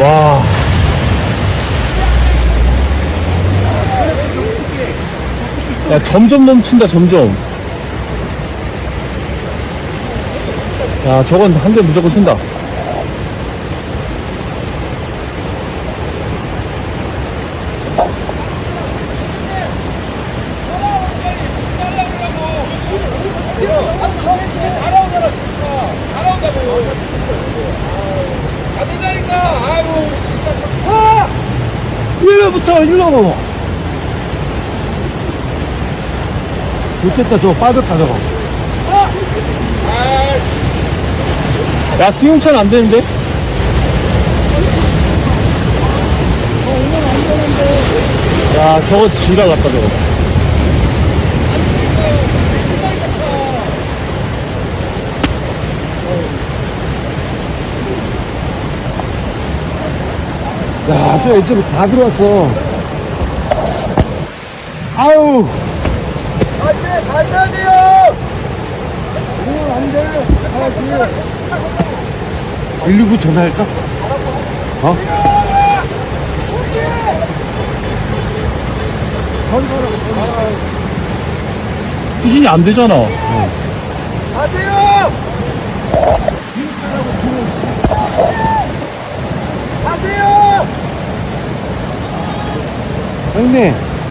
와. 야, 점점 넘친다, 점점. 야, 저건 한 대 무조건 쓴다. 왜부터 일로 못됐다 저거 빠졌다 저거 야, 수용차는 안 되는데? 야, 저거 지라 같다, 저거. 야저 이쪽으로 다 들어왔어 아우 같이 가셔야 돼요! 이건 안돼 119 전화할까? 어? 후진이 안 되잖아. 가세요! 가세요! 형님